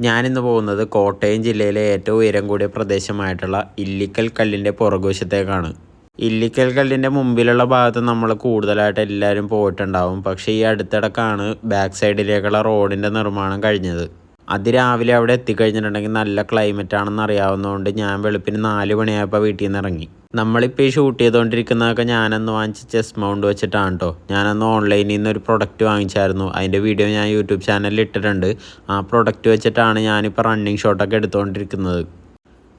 ഞാനിന്ന് പോകുന്നത് കോട്ടയം ജില്ലയിലെ ഏറ്റവും ഉയരം കൂടിയ പ്രദേശമായിട്ടുള്ള ഇല്ലിക്കൽ കല്ലിന്റെ പുറകുവശത്തേക്കാണ്. ഇല്ലിക്കൽ കല്ലിന്റെ മുമ്പിലുള്ള ഭാഗത്ത് നമ്മൾ കൂടുതലായിട്ട് എല്ലാവരും പോയിട്ടുണ്ടാവും. പക്ഷേ ഈ അടുത്തിടക്കാണ് ബാക്ക് സൈഡിലേക്കുള്ള റോഡിന്റെ നിർമ്മാണം കഴിഞ്ഞത്. അതിരാവിലെ അവിടെ എത്തിക്കഴിഞ്ഞിട്ടുണ്ടെങ്കിൽ നല്ല ക്ലൈമറ്റ് ആണെന്ന് അറിയാവുന്നതുകൊണ്ട് ഞാൻ വെളുപ്പിന് നാല് മണിയായപ്പോൾ വീട്ടിൽ നിന്ന് ഇറങ്ങി. നമ്മളിപ്പോൾ ഈ ഷൂട്ട് ചെയ്തുകൊണ്ടിരിക്കുന്നതൊക്കെ ഞാനന്ന് വാങ്ങിച്ച ചെസ് മൗണ്ട് വെച്ചിട്ടാണ് കേട്ടോ ഞാനന്ന് ഓൺലൈനിൽ നിന്ന് ഒരു പ്രൊഡക്റ്റ് വാങ്ങിച്ചായിരുന്നു. അതിന്റെ വീഡിയോ ഞാൻ യൂട്യൂബ് ചാനലിൽ ഇട്ടിട്ടുണ്ട്. ആ പ്രൊഡക്റ്റ് വെച്ചിട്ടാണ് ഞാനിപ്പോൾ റണ്ണിങ് ഷോട്ടൊക്കെ എടുത്തുകൊണ്ടിരിക്കുന്നത്.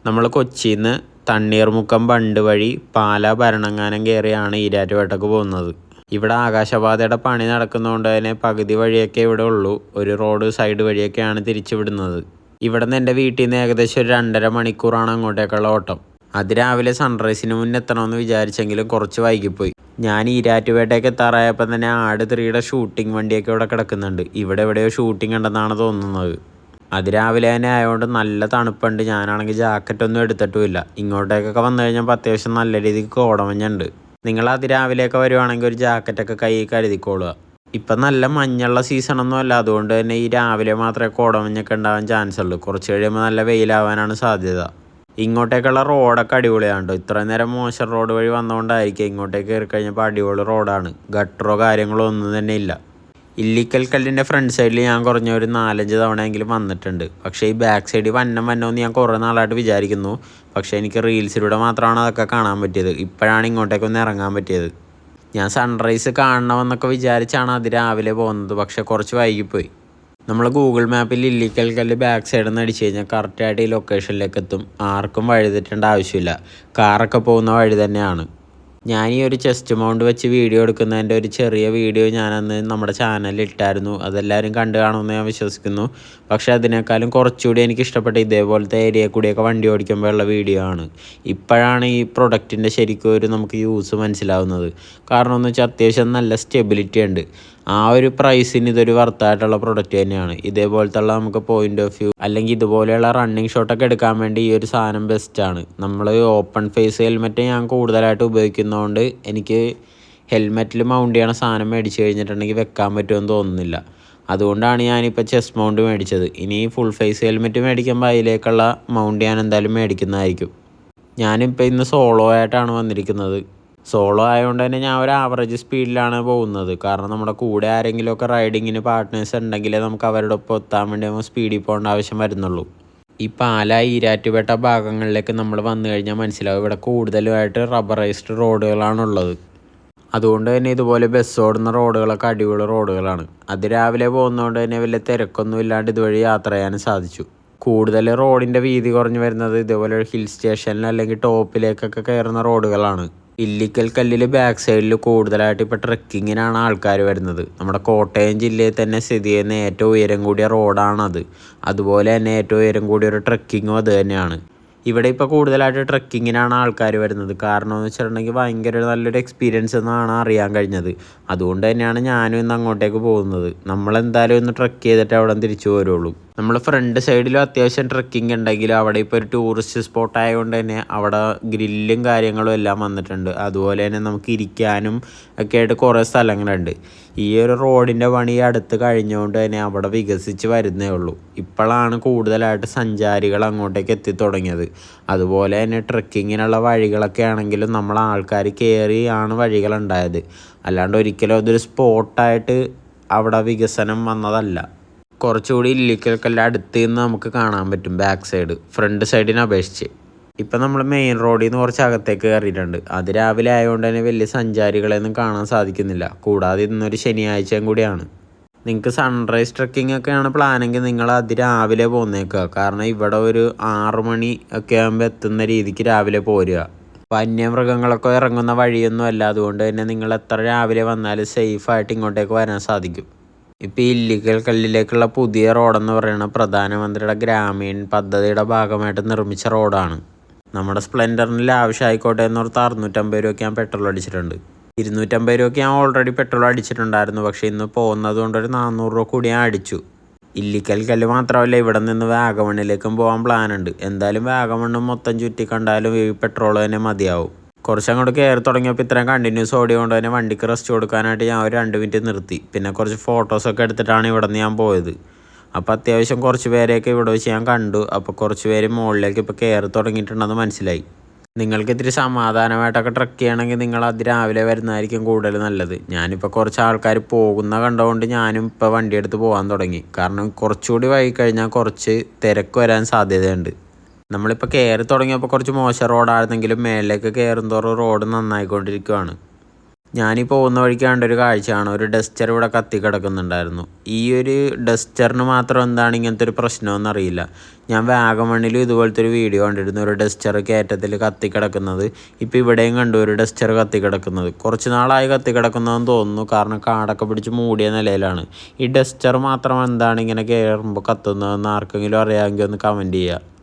നമ്മൾ കൊച്ചിയിൽ നിന്ന് തണ്ണീർമുക്കം ബണ്ട് വഴി പാല ഭരണങ്ങാനം കയറിയാണ് ഈരാറ്റുപേട്ടക്ക് പോകുന്നത്. ഇവിടെ ആകാശപാതയുടെ പണി നടക്കുന്നതുകൊണ്ട് തന്നെ പകുതി വഴിയൊക്കെ ഇവിടെ ഉള്ളൂ. ഒരു റോഡ് സൈഡ് വഴിയൊക്കെയാണ് തിരിച്ചു വിടുന്നത്. ഇവിടെ നിന്ന് എന്റെ വീട്ടിൽ നിന്ന് ഏകദേശം ഒരു രണ്ടര മണിക്കൂറാണ് അങ്ങോട്ടേക്കുള്ള ഓട്ടം. അതിരാവിലെ സൺറൈസിന് മുന്നേ എത്തണമെന്ന് വിചാരിച്ചെങ്കിലും കുറച്ച് വൈകിപ്പോയി. ഞാൻ ഈരാറ്റുപേട്ടയ്ക്ക് എത്താറായപ്പോൾ തന്നെ ആട് ത്രീയുടെ ഷൂട്ടിംഗ് വണ്ടിയൊക്കെ ഇവിടെ കിടക്കുന്നുണ്ട്. ഇവിടെ എവിടെയോ ഷൂട്ടിംഗ് ഉണ്ടെന്നാണ് തോന്നുന്നത്. അതിരാവിലെ തന്നെ ആയതുകൊണ്ട് നല്ല തണുപ്പുണ്ട്. ഞാനാണെങ്കിൽ ജാക്കറ്റൊന്നും എടുത്തിട്ടുമില്ല. ഇങ്ങോട്ടേക്കൊക്കെ വന്നു കഴിഞ്ഞപ്പോൾ അത്യാവശ്യം നല്ല രീതിക്ക് കോടമഞ്ഞുണ്ട്. നിങ്ങൾ അതിരാവിലെയൊക്കെ വരുവാണെങ്കിൽ ഒരു ജാക്കറ്റൊക്കെ കയ്യിൽ കരുതിക്കോളുക. ഇപ്പം നല്ല മഞ്ഞുള്ള സീസണൊന്നും അല്ല അതുകൊണ്ട് തന്നെ ഈ രാവിലെ മാത്രമേ കോടമഞ്ഞൊക്കെ ഉണ്ടാവാൻ ചാൻസ് ഉള്ളൂ. കുറച്ച് കഴിയുമ്പോൾ നല്ല വെയിലാവാനാണ് സാധ്യത. ഇങ്ങോട്ടേക്കുള്ള റോഡൊക്കെ അടിപൊളിയാണ് ഇത്രയും നേരം മോശം റോഡ് വഴി വന്നുകൊണ്ടായിരിക്കും ഇങ്ങോട്ടേക്ക് കയറി കഴിഞ്ഞപ്പോൾ അടിപൊളി റോഡാണ് ഗട്ടറോ കാര്യങ്ങളോ ഒന്നും തന്നെ ഇല്ല. ഇല്ലിക്കൽ കല്ലിന്റെ ഫ്രണ്ട് സൈഡിൽ ഞാൻ കുറഞ്ഞ ഒരു നാലഞ്ച് തവണയെങ്കിലും വന്നിട്ടുണ്ട്. പക്ഷേ ഈ ബാക്ക് സൈഡിൽ വന്നം വന്നമെന്ന് ഞാൻ കുറേ നാളായിട്ട് വിചാരിക്കുന്നു. പക്ഷേ എനിക്ക് റീൽസിലൂടെ മാത്രമാണ് അതൊക്കെ കാണാൻ പറ്റിയത്. ഇപ്പോഴാണ് ഇങ്ങോട്ടേക്കൊന്ന് ഇറങ്ങാൻ പറ്റിയത്. ഞാൻ സൺറൈസ് കാണണമെന്നൊക്കെ വിചാരിച്ചാണ് അത് രാവിലെ പോകുന്നത്. പക്ഷേ കുറച്ച് വൈകിപ്പോയി. നമ്മൾ ഗൂഗിൾ മാപ്പിൽ ഇല്ലിക്കൽ കല്ല് ബാക്ക് സൈഡിൽ നിന്ന് അടിച്ചു കഴിഞ്ഞാൽ കറക്റ്റായിട്ട് ഈ ലൊക്കേഷനിലേക്ക് എത്തും. ആർക്കും വഴി ആവശ്യമില്ല. കാറൊക്കെ പോകുന്ന വഴി തന്നെയാണ്. ഞാൻ ഈ ഒരു ചെസ്റ്റ് മൗണ്ട് വെച്ച് വീഡിയോ എടുക്കുന്നതിന്റെ ഒരു ചെറിയ വീഡിയോ ഞാനന്ന് നമ്മുടെ ചാനലിൽ ഇട്ടായിരുന്നു. അതെല്ലാവരും കണ്ടു കാണുമെന്ന് ഞാൻ വിശ്വസിക്കുന്നു. പക്ഷേ അതിനേക്കാളും കുറച്ചുകൂടി എനിക്ക് ഇഷ്ടപ്പെട്ട ഇതേപോലത്തെ ഏരിയ കൂടിയൊക്കെ വണ്ടി ഓടിക്കുമ്പോഴുള്ള വീഡിയോ ആണ്. ഇപ്പോഴാണ് ഈ പ്രൊഡക്റ്റിന്റെ ശരിക്കും ഒരു നമുക്ക് യൂസ് മനസ്സിലാവുന്നത്. കാരണം എന്ന് വെച്ചാൽ അത്യാവശ്യം നല്ല സ്റ്റെബിലിറ്റി ഉണ്ട്. ആ ഒരു പ്രൈസിന് ഇതൊരു വർത്തായിട്ടുള്ള പ്രൊഡക്റ്റ് തന്നെയാണ്. ഇതേപോലത്തെ ഉള്ള നമുക്ക് പോയിന്റ് ഓഫ് വ്യൂ അല്ലെങ്കിൽ ഇതുപോലെയുള്ള റണ്ണിങ് ഷോട്ടൊക്കെ എടുക്കാൻ വേണ്ടി ഈ ഒരു സാധനം ബെസ്റ്റാണ് നമ്മൾ ഓപ്പൺ ഫേസ് ഹെൽമെറ്റ് ഞാൻ കൂടുതലായിട്ട് ഉപയോഗിക്കുന്നതുകൊണ്ട് എനിക്ക് ഹെൽമെറ്റിൽ മൗണ്ട് ചെയ്യണ സാധനം മേടിച്ച് കഴിഞ്ഞിട്ടുണ്ടെങ്കിൽ വെക്കാൻ പറ്റുമെന്ന് തോന്നുന്നില്ല. അതുകൊണ്ടാണ് ഞാനിപ്പോൾ ചെസ്റ്റ് മൗണ്ട് മേടിച്ചത്. ഇനി ഫുൾ ഫേസ് ഹെൽമെറ്റ് മേടിക്കുമ്പോൾ അതിലേക്കുള്ള മൗണ്ട് ഞാൻ എന്തായാലും മേടിക്കുന്നതായിരിക്കും. ഞാനിപ്പോൾ ഇന്ന് സോളോ ആയിട്ടാണ് വന്നിരിക്കുന്നത്. സോളോ ആയതുകൊണ്ട് തന്നെ ഞാൻ ഒരു ആവറേജ് സ്പീഡിലാണ് പോകുന്നത്. കാരണം നമ്മുടെ കൂടെ ആരെങ്കിലുമൊക്കെ റൈഡിങ്ങിന് പാർട്ട്നേഴ്സ് ഉണ്ടെങ്കിലേ നമുക്ക് അവരുടെ ഒപ്പം എത്താൻ വേണ്ടി സ്പീഡിൽ പോകേണ്ട ആവശ്യം വരുന്നുള്ളൂ. ഈ പാലായി ഈരാറ്റുപേട്ട ഭാഗങ്ങളിലേക്ക് നമ്മൾ വന്നു കഴിഞ്ഞാൽ മനസ്സിലാവും ഇവിടെ കൂടുതലുമായിട്ട് റബ്ബറൈസ്ഡ് റോഡുകളാണുള്ളത് അതുകൊണ്ട് തന്നെ ഇതുപോലെ ബസ് ഓടുന്ന റോഡുകളൊക്കെ അടിപൊളി റോഡുകളാണ് അത് രാവിലെ പോകുന്നതുകൊണ്ട് തന്നെ വലിയ തിരക്കൊന്നും ഇല്ലാണ്ട് ഇതുവഴി യാത്ര ചെയ്യാനും സാധിച്ചു. കൂടുതൽ റോഡിന്റെ വീതി കുറഞ്ഞു വരുന്നത് ഇതുപോലെ ഹിൽ സ്റ്റേഷനിൽ അല്ലെങ്കിൽ ടോപ്പിലേക്കൊക്കെ കയറുന്ന റോഡുകളാണ് ഇല്ലിക്കൽ കല്ലിൽ ബാക്ക് സൈഡിൽ കൂടുതലായിട്ട് ഇപ്പോൾ ട്രക്കിങ്ങിനാണ് ആൾക്കാർ വരുന്നത്. നമ്മുടെ കോട്ടയം ജില്ലയിൽ തന്നെ സ്ഥിതി ചെയ്യുന്ന ഏറ്റവും ഉയരം കൂടിയ റോഡാണത് അതുപോലെ തന്നെ ഏറ്റവും ഉയരം കൂടിയ ഒരു ട്രക്കിങ്ങും അത് തന്നെയാണ്. ഇവിടെ ഇപ്പോൾ കൂടുതലായിട്ട് ട്രക്കിങ്ങിനാണ് ആൾക്കാർ വരുന്നത്. കാരണം എന്ന് വെച്ചിട്ടുണ്ടെങ്കിൽ ഭയങ്കര നല്ലൊരു എക്സ്പീരിയൻസ് എന്നാണ് അറിയാൻ കഴിഞ്ഞത്. അതുകൊണ്ട് തന്നെയാണ് ഞാനും ഇന്ന് അങ്ങോട്ടേക്ക് പോകുന്നത്. നമ്മളെന്തായാലും ഒന്ന് ട്രക്ക് ചെയ്തിട്ട് അവിടെ തിരിച്ചു പോരുള്ളൂ നമ്മൾ ഫ്രണ്ട് സൈഡിലും അത്യാവശ്യം ട്രക്കിംഗ് ഉണ്ടെങ്കിലും അവിടെ ഇപ്പോൾ ഒരു ടൂറിസ്റ്റ് സ്പോട്ട് ആയതുകൊണ്ട് തന്നെ അവിടെ ഗ്രില്ലും കാര്യങ്ങളും എല്ലാം വന്നിട്ടുണ്ട്. അതുപോലെ തന്നെ നമുക്ക് ഇരിക്കാനും ഒക്കെ ആയിട്ട് കുറേ സ്ഥലങ്ങളുണ്ട്. ഈ ഒരു റോഡിന്റെ പണി അടുത്ത് കഴിഞ്ഞുകൊണ്ട് തന്നെ അവിടെ വികസിച്ച് വരുന്നേ ഉള്ളൂ. ഇപ്പോഴാണ് കൂടുതലായിട്ട് സഞ്ചാരികൾ അങ്ങോട്ടേക്ക് എത്തിത്തുടങ്ങിയത് അതുപോലെ തന്നെ ട്രക്കിങ്ങിനുള്ള വഴികളൊക്കെ ആണെങ്കിലും നമ്മൾ ആൾക്കാർ കയറിയാണ് വഴികളുണ്ടായത് അല്ലാണ്ട് ഒരിക്കലും അതൊരു സ്പോട്ടായിട്ട് അവിടെ വികസനം വന്നതല്ല. കുറച്ചുകൂടി ഇല്ലിക്കൽ അടുത്ത് നിന്ന് നമുക്ക് കാണാൻ പറ്റും ബാക്ക് സൈഡ് ഫ്രണ്ട് സൈഡിനെ അപേക്ഷിച്ച്. ഇപ്പം നമ്മൾ മെയിൻ റോഡിൽ നിന്ന് കുറച്ച് അകത്തേക്ക് കയറിയിട്ടുണ്ട്. അത് രാവിലെ ആയതുകൊണ്ട് തന്നെ വലിയ സഞ്ചാരികളെയൊന്നും കാണാൻ സാധിക്കുന്നില്ല. കൂടാതെ ഇന്നൊരു ശനിയാഴ്ചയും കൂടിയാണ്. നിങ്ങൾക്ക് സൺറൈസ് ട്രക്കിംഗ് ഒക്കെയാണ് പ്ലാനെങ്കിൽ നിങ്ങൾ അത് രാവിലെ പോന്നേക്കുക. കാരണം ഇവിടെ ഒരു ആറു മണി ഒക്കെ ആകുമ്പോൾ എത്തുന്ന രീതിക്ക് രാവിലെ പോരുക. വന്യമൃഗങ്ങളൊക്കെ ഇറങ്ങുന്ന വഴിയൊന്നും അല്ല. അതുകൊണ്ട് തന്നെ നിങ്ങൾ എത്ര രാവിലെ വന്നാലും സേഫായിട്ട് ഇങ്ങോട്ടേക്ക് വരാൻ സാധിക്കും. ഇപ്പോൾ ഈ ഇല്ലിക്കൽ കല്ലിലേക്കുള്ള പുതിയ റോഡെന്ന് പറയുന്ന പ്രധാനമന്ത്രിയുടെ ഗ്രാമീൺ പദ്ധതിയുടെ ഭാഗമായിട്ട് നിർമ്മിച്ച റോഡാണ്. നമ്മുടെ സ്പ്ലെൻഡറിന് ആവശ്യമായിക്കോട്ടെ എന്നോർത്ത് അറുന്നൂറ്റമ്പത് രൂപയ്ക്ക് ഞാൻ പെട്രോൾ അടിച്ചിട്ടുണ്ട്. ഇരുന്നൂറ്റമ്പത് രൂപയ്ക്ക് ഞാൻ ഓൾറെഡി പെട്രോൾ അടിച്ചിട്ടുണ്ടായിരുന്നു. പക്ഷേ ഇന്ന് പോകുന്നത് കൊണ്ട് ഒരു നാനൂറ് രൂപ കൂടി ഞാൻ അടിച്ചു. ഇല്ലിക്കൽ കല്ല് മാത്രമല്ല ഇവിടെ നിന്ന് വാഗമണ്ണിലേക്കും പോകാൻ പ്ലാനുണ്ട് എന്തായാലും വാഗമണ്ണും മൊത്തം ചുറ്റി കണ്ടാലും ഈ പെട്രോൾ തന്നെ മതിയാവും. കുറച്ചങ്ങോട്ട് കയറി തുടങ്ങിയപ്പോൾ ഇത്രയും കണ്ടിന്യൂസ് ഓടിയതുകൊണ്ട് തന്നെ വണ്ടിക്ക് റെസ്റ്റ് കൊടുക്കാനായിട്ട് ഞാൻ ഒരു രണ്ട് മിനിറ്റ് നിർത്തി. പിന്നെ കുറച്ച് ഫോട്ടോസൊക്കെ എടുത്തിട്ടാണ് ഇവിടെ നിന്ന് ഞാൻ പോയത്. അപ്പോൾ അത്യാവശ്യം കുറച്ച് പേരെയൊക്കെ ഇവിടെ വെച്ച് ഞാൻ കണ്ടു. അപ്പോൾ കുറച്ച് പേര് മുകളിലേക്ക് ഇപ്പോൾ കയറി തുടങ്ങിയിട്ടുണ്ടെന്ന് മനസ്സിലായി. നിങ്ങൾക്ക് ഇത്തിരി സമാധാനമായിട്ടൊക്കെ ട്രക്ക് ചെയ്യണമെങ്കിൽ നിങ്ങൾ അതിരാവിലെ വരുന്നതായിരിക്കും കൂടുതൽ നല്ലത്. ഞാനിപ്പോൾ കുറച്ച് ആൾക്കാർ പോകുന്ന കണ്ടുകൊണ്ട് ഞാനും ഇപ്പോൾ വണ്ടിയെടുത്ത് പോകാൻ തുടങ്ങി. കാരണം കുറച്ചുകൂടി വൈകി കഴിഞ്ഞാൽ കുറച്ച് തിരക്ക് വരാൻ സാധ്യതയുണ്ട്. നമ്മളിപ്പോൾ കയറി തുടങ്ങിയപ്പോൾ കുറച്ച് മോശം റോഡായിരുന്നെങ്കിലും മേലിലേക്ക് കയറും തോറും റോഡ് നന്നായിക്കൊണ്ടിരിക്കുകയാണ് ഞാനീ പോകുന്ന വഴിക്ക് കണ്ടൊരു കാഴ്ചയാണ്. ഒരു ഡസ്റ്റർ ഇവിടെ കത്തി കിടക്കുന്നുണ്ടായിരുന്നു. ഈ ഒരു ഡസ്റ്ററിന് മാത്രം എന്താണ് ഇങ്ങനത്തെ ഒരു പ്രശ്നമെന്ന് അറിയില്ല. ഞാൻ വാഗമണ്ണിലും ഇതുപോലത്തെ ഒരു വീഡിയോ കണ്ടിരുന്നു. ഒരു ഡസ്റ്റർ കയറ്റത്തിൽ കത്തി കിടക്കുന്നത്. ഇപ്പോൾ ഇവിടെയും കണ്ടു ഒരു ഡസ്റ്റർ കത്തി കിടക്കുന്നത്. കുറച്ച് നാളായി കത്തി കിടക്കുന്നതെന്ന് തോന്നുന്നു. കാരണം കാടൊക്കെ പിടിച്ച് മൂടിയ നിലയിലാണ്. ഈ ഡസ്റ്റർ മാത്രം എന്താണ് ഇങ്ങനെ കയറുമ്പോൾ കത്തുന്നതെന്ന് ആർക്കെങ്കിലും അറിയാമെങ്കിൽ ഒന്ന് കമന്റ് ചെയ്യുക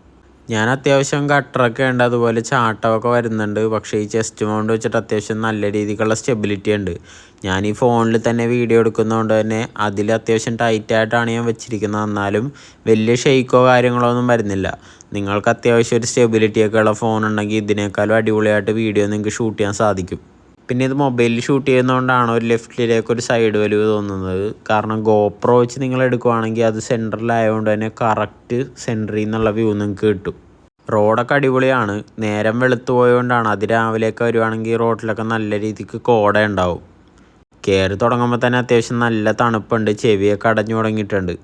ഞാൻ അത്യാവശ്യം ഗട്ടറൊക്കെ ഉണ്ട് അതുപോലെ ചാട്ടമൊക്കെ വരുന്നുണ്ട്. പക്ഷേ ഈ ചെസ്റ്റ് മൗണ്ട് വെച്ചിട്ട് അത്യാവശ്യം നല്ല രീതിക്കുള്ള സ്റ്റെബിലിറ്റി ഉണ്ട്. ഞാൻ ഈ ഫോണിൽ തന്നെ വീഡിയോ എടുക്കുന്നതുകൊണ്ട് തന്നെ അതിൽ അത്യാവശ്യം ടൈറ്റായിട്ടാണ് ഞാൻ വെച്ചിരിക്കുന്നത്. എന്നാലും വലിയ ഷെയ്ക്കോ കാര്യങ്ങളോ ഒന്നും വരുന്നില്ല. നിങ്ങൾക്ക് അത്യാവശ്യം ഒരു സ്റ്റെബിലിറ്റിയൊക്കെ ഉള്ള ഫോൺ ഉണ്ടെങ്കിൽ ഇതിനേക്കാളും അടിപൊളിയായിട്ട് വീഡിയോ നിങ്ങൾക്ക് ഷൂട്ട് ചെയ്യാൻ സാധിക്കും. പിന്നെ ഇത് മൊബൈലിൽ ഷൂട്ട് ചെയ്യുന്നതുകൊണ്ടാണ് ഒരു ലെഫ്റ്റിലേക്ക് ഒരു സൈഡ് വലിവ് തോന്നുന്നത്. കാരണം ഗോപ്രോ വെച്ച് നിങ്ങൾ എടുക്കുവാണെങ്കിൽ അത് സെന്ററിലായതുകൊണ്ട് തന്നെ കറക്റ്റ് സെന്ററിൽ നിന്നുള്ള വ്യൂ നിങ്ങൾക്ക് കിട്ടും. റോഡൊക്കെ അടിപൊളിയാണ്. നേരം വെളുത്തു പോയതുകൊണ്ടാണ് അതിരാവിലെയൊക്കെ വരുവാണെങ്കിൽ റോഡിലൊക്കെ നല്ല രീതിക്ക് കോട ഉണ്ടാവും. കയറി തുടങ്ങുമ്പോൾ തന്നെ അത്യാവശ്യം നല്ല തണുപ്പുണ്ട്. ചെവിയൊക്കെ അടഞ്ഞു തുടങ്ങിയിട്ടുണ്ട്.